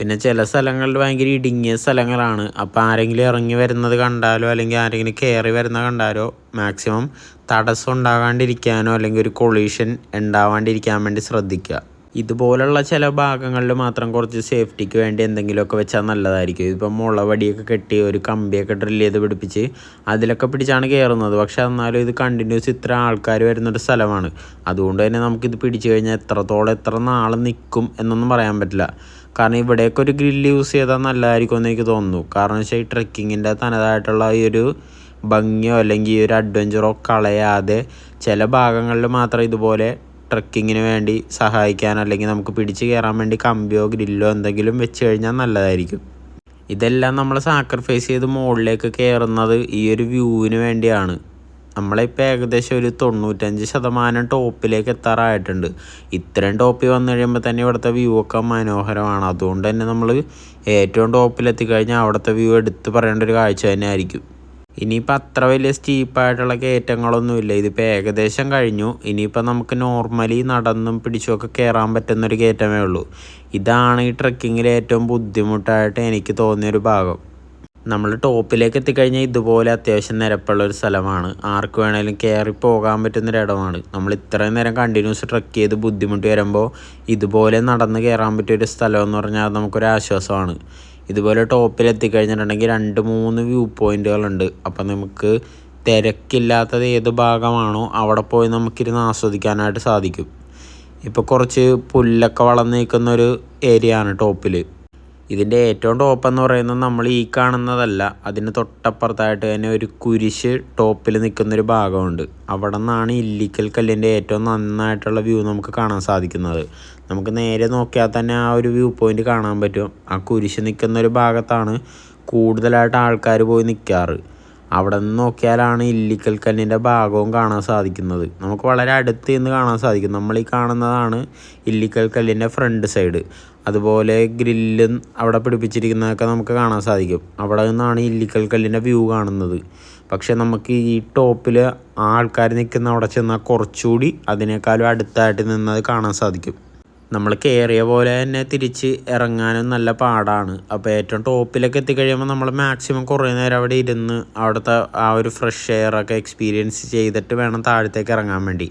പിന്നെ ചില സ്ഥലങ്ങളിൽ ഭയങ്കര ഇടുങ്ങിയ സ്ഥലങ്ങളാണ്. അപ്പോൾ ആരെങ്കിലും ഇറങ്ങി വരുന്നത് കണ്ടാലോ അല്ലെങ്കിൽ ആരെങ്കിലും കയറി വരുന്നത് കണ്ടാലോ മാക്സിമം തടസ്സം ഉണ്ടാകാണ്ടിരിക്കാനോ അല്ലെങ്കിൽ ഒരു കൊളീഷൻ ഉണ്ടാവാണ്ടിരിക്കാൻ വേണ്ടി ശ്രദ്ധിക്കുക. ഇതുപോലുള്ള ചില ഭാഗങ്ങളിൽ മാത്രം കുറച്ച് സേഫ്റ്റിക്ക് വേണ്ടി എന്തെങ്കിലുമൊക്കെ വെച്ചാൽ നല്ലതായിരിക്കും. ഇപ്പം മുളവടിയൊക്കെ കെട്ടി ഒരു കമ്പിയൊക്കെ ഡ്രിൽ ചെയ്ത് പിടിപ്പിച്ച് അതിലൊക്കെ പിടിച്ചാണ് കയറുന്നത് പക്ഷെ എന്നാലും ഇത് കണ്ടിന്യൂസ് ഇത്ര ആൾക്കാർ വരുന്നൊരു സ്ഥലമാണ്. അതുകൊണ്ട് തന്നെ നമുക്കിത് പിടിച്ചു കഴിഞ്ഞാൽ എത്രത്തോളം എത്ര നാൾ നിൽക്കും എന്നൊന്നും പറയാൻ പറ്റില്ല. കാരണം ഇവിടെയൊക്കെ ഒരു ഗ്രില്ല് യൂസ് ചെയ്താൽ നല്ലതായിരിക്കും എന്ന് എനിക്ക് തോന്നുന്നു. കാരണം വെച്ചാൽ ഈ ട്രക്കിങ്ങിന്റെ തനതായിട്ടുള്ള ഈ ഒരു ഭംഗിയോ അല്ലെങ്കിൽ ഈ ഒരു അഡ്വഞ്ചറോ കളയാതെ ചില ഭാഗങ്ങളിൽ മാത്രം ഇതുപോലെ ട്രക്കിങ്ങിന് വേണ്ടി സഹായിക്കാൻ അല്ലെങ്കിൽ നമുക്ക് പിടിച്ച് കയറാൻ വേണ്ടി കമ്പിയോ ഗ്രില്ലോ എന്തെങ്കിലും വെച്ച് കഴിഞ്ഞാൽ നല്ലതായിരിക്കും. ഇതെല്ലാം നമ്മൾ സാക്രിഫൈസ് ചെയ്ത് മുകളിലേക്ക് കയറുന്നത് ഈ ഒരു വ്യൂവിന് വേണ്ടിയാണ്. നമ്മളിപ്പോൾ ഏകദേശം ഒരു തൊണ്ണൂറ്റഞ്ച് ശതമാനം ടോപ്പിലേക്ക് എത്താറായിട്ടുണ്ട്. ഇത്രയും ടോപ്പിൽ വന്നു കഴിയുമ്പോൾ തന്നെ ഇവിടുത്തെ വ്യൂ ഒക്കെ മനോഹരമാണ്. അതുകൊണ്ട് തന്നെ നമ്മൾ ഏറ്റവും ടോപ്പിലെത്തിക്കഴിഞ്ഞാൽ അവിടുത്തെ വ്യൂ എടുത്ത് പറയേണ്ട ഒരു കാഴ്ച തന്നെ ആയിരിക്കും ഇനിയിപ്പോൾ അത്ര വലിയ സ്റ്റീപ്പായിട്ടുള്ള കയറ്റങ്ങളൊന്നുമില്ല ഇതിപ്പോൾ ഏകദേശം കഴിഞ്ഞു. ഇനിയിപ്പോൾ നമുക്ക് നോർമലി നടന്നും പിടിച്ചുമൊക്കെ കയറാൻ പറ്റുന്നൊരു കയറ്റമേ ഉള്ളൂ. ഇതാണ് ഈ ട്രക്കിങ്ങിൽ ഏറ്റവും ബുദ്ധിമുട്ടായിട്ട് എനിക്ക് തോന്നിയൊരു ഭാഗം. നമ്മൾ ടോപ്പിലേക്ക് എത്തിക്കഴിഞ്ഞാൽ ഇതുപോലെ അത്യാവശ്യം നിരപ്പുള്ള ഒരു സ്ഥലമാണ്. ആർക്ക് വേണേലും കയറി പോകാൻ പറ്റുന്നൊരു ഇടമാണ്. നമ്മൾ ഇത്രയും നേരം കണ്ടിന്യൂസ് ട്രക്ക് ചെയ്ത് ബുദ്ധിമുട്ട് വരുമ്പോൾ ഇതുപോലെ നടന്ന് കയറാൻ പറ്റിയൊരു സ്ഥലം എന്ന് പറഞ്ഞാൽ നമുക്കൊരു ആശ്വാസമാണ്. ഇതുപോലെ ടോപ്പിൽ എത്തിക്കഴിഞ്ഞിട്ടുണ്ടെങ്കിൽ രണ്ട് മൂന്ന് വ്യൂ പോയിന്റുകളുണ്ട്. അപ്പം നമുക്ക് തിരക്കില്ലാത്തത് ഏത് ഭാഗമാണോ അവിടെ പോയി നമുക്കിരുന്ന് ആസ്വദിക്കാനായിട്ട് സാധിക്കും. ഇപ്പോൾ കുറച്ച് പുല്ലൊക്കെ വളർന്നു നിൽക്കുന്ന ഒരു ഏരിയ ആണ് ടോപ്പിൽ ഇതിന്റെ ഏറ്റവും ടോപ്പ് എന്ന് പറയുന്നത് നമ്മൾ ഈ കാണുന്നതല്ല. അതിന് തൊട്ടപ്പുറത്തായിട്ട് തന്നെ ഒരു കുരിശ് ടോപ്പിൽ നിൽക്കുന്നൊരു ഭാഗമുണ്ട്. അവിടെ നിന്നാണ് ഇല്ലിക്കൽ കല്ലിന്റെ ഏറ്റവും നന്നായിട്ടുള്ള വ്യൂ നമുക്ക് കാണാൻ സാധിക്കുന്നത്. നമുക്ക് നേരെ നോക്കിയാൽ തന്നെ ആ ഒരു വ്യൂ പോയിന്റ് കാണാൻ പറ്റും. ആ കുരിശ് നിൽക്കുന്ന ഒരു ഭാഗത്താണ് കൂടുതലായിട്ട് ആൾക്കാർ പോയി നിൽക്കാറ്. അവിടെ നിന്ന് നോക്കിയാലാണ് ഇല്ലിക്കൽ കല്ലിന്റെ ഭാഗവും കാണാൻ സാധിക്കുന്നത്. നമുക്ക് വളരെ അടുത്ത് നിന്ന് കാണാൻ സാധിക്കും. നമ്മൾ ഈ കാണുന്നതാണ് ഇല്ലിക്കൽ കല്ലിന്റെ ഫ്രണ്ട് സൈഡ്. അതുപോലെ ഗ്രില്ലും അവിടെ പിടിപ്പിച്ചിരിക്കുന്നതൊക്കെ നമുക്ക് കാണാൻ സാധിക്കും. അവിടെ നിന്നാണ് ഇല്ലിക്കൽ കല്ലിന്റെ വ്യൂ കാണുന്നത്. പക്ഷെ നമുക്ക് ഈ ടോപ്പിൽ ആൾക്കാർ നിൽക്കുന്ന അവിടെ ചെന്നാൽ കുറച്ചുകൂടി അതിനേക്കാളും അടുത്തായിട്ട് നിന്നത് കാണാൻ സാധിക്കും. നമ്മൾ കയറിയ പോലെ തന്നെ തിരിച്ച് ഇറങ്ങാനും നല്ല പാടാണ്. അപ്പോൾ ഏറ്റവും ടോപ്പിലൊക്കെ എത്തിക്കഴിയുമ്പോൾ നമ്മൾ മാക്സിമം കുറേ നേരം അവിടെ ഇരുന്ന് അവിടുത്തെ ആ ഒരു ഫ്രഷ് എയറൊക്കെ എക്സ്പീരിയൻസ് ചെയ്തിട്ട് വേണം താഴത്തേക്ക് ഇറങ്ങാൻ വേണ്ടി.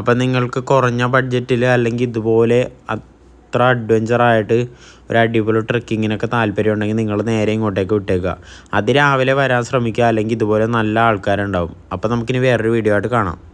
അപ്പോൾ നിങ്ങൾക്ക് കുറഞ്ഞ ബഡ്ജറ്റിൽ അല്ലെങ്കിൽ ഇതുപോലെ അത്ര അഡ്വഞ്ചറായിട്ട് ഒരു അടിപൊളി ട്രക്കിങ്ങിനൊക്കെ താല്പര്യം ഉണ്ടെങ്കിൽ നിങ്ങൾ നേരെ ഇങ്ങോട്ടേക്ക് വിട്ടേക്കുക. അത് രാവിലെ വരാൻ ശ്രമിക്കുക അല്ലെങ്കിൽ ഇതുപോലെ നല്ല ആൾക്കാരുണ്ടാവും. അപ്പോൾ നമുക്കിനി വേറൊരു വീഡിയോ ആയിട്ട് കാണാം.